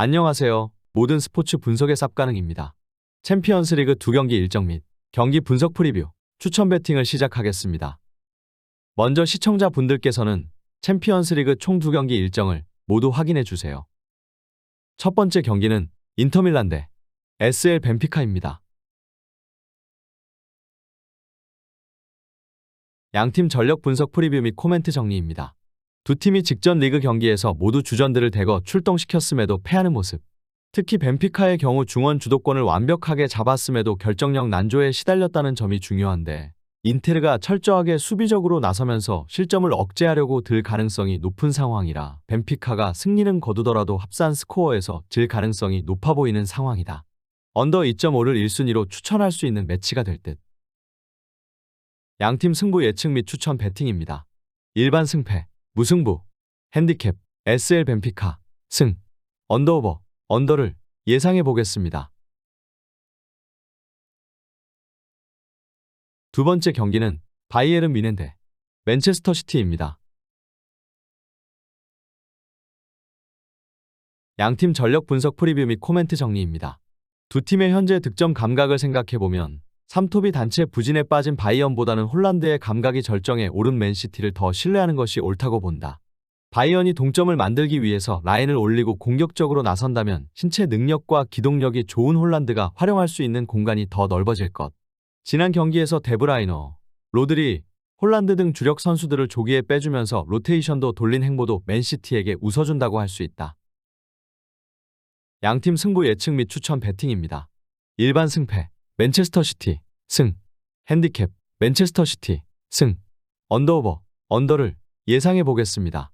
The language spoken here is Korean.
안녕하세요. 모든 스포츠 분석의 쌉가능입니다. 챔피언스 리그 두 경기 일정 및 경기 분석 프리뷰, 추천 배팅을 시작하겠습니다. 먼저 시청자 분들께서는 챔피언스 리그 총 두 경기 일정을 모두 확인해 주세요. 첫 번째 경기는 인터밀란 대 SL 벤피카입니다. 양팀 전력 분석 프리뷰 및 코멘트 정리입니다. 두 팀이 직전 리그 경기에서 모두 주전들을 대거 출동시켰음에도 패하는 모습. 특히 벤피카의 경우 중원 주도권을 완벽하게 잡았음에도 결정력 난조에 시달렸다는 점이 중요한데 인테르가 철저하게 수비적으로 나서면서 실점을 억제하려고 들 가능성이 높은 상황이라 벤피카가 승리는 거두더라도 합산 스코어에서 질 가능성이 높아 보이는 상황이다. 언더 2.5를 1순위로 추천할 수 있는 매치가 될 듯. 양팀 승부 예측 및 추천 배팅입니다. 일반 승패, 무승부, 핸디캡, SL 벤피카, 승, 언더오버, 언더를 예상해 보겠습니다. 두 번째 경기는 바이에른 미넨 대 맨체스터 시티입니다. 양팀 전력 분석 프리뷰 및 코멘트 정리입니다. 두 팀의 현재 득점 감각을 생각해보면 3톱이 단체 부진에 빠진 바이언보다는 홀란드의 감각이 절정에 오른 맨시티를 더 신뢰하는 것이 옳다고 본다. 바이언이 동점을 만들기 위해서 라인을 올리고 공격적으로 나선다면 신체 능력과 기동력이 좋은 홀란드가 활용할 수 있는 공간이 더 넓어질 것. 지난 경기에서 데브라이너, 로드리, 홀란드 등 주력 선수들을 조기에 빼주면서 로테이션도 돌린 행보도 맨시티에게 웃어준다고 할 수 있다. 양팀 승부 예측 및 추천 배팅입니다. 일반 승패, 맨체스터 시티, 승, 핸디캡, 맨체스터 시티, 승, 언더오버, 언더를 예상해 보겠습니다.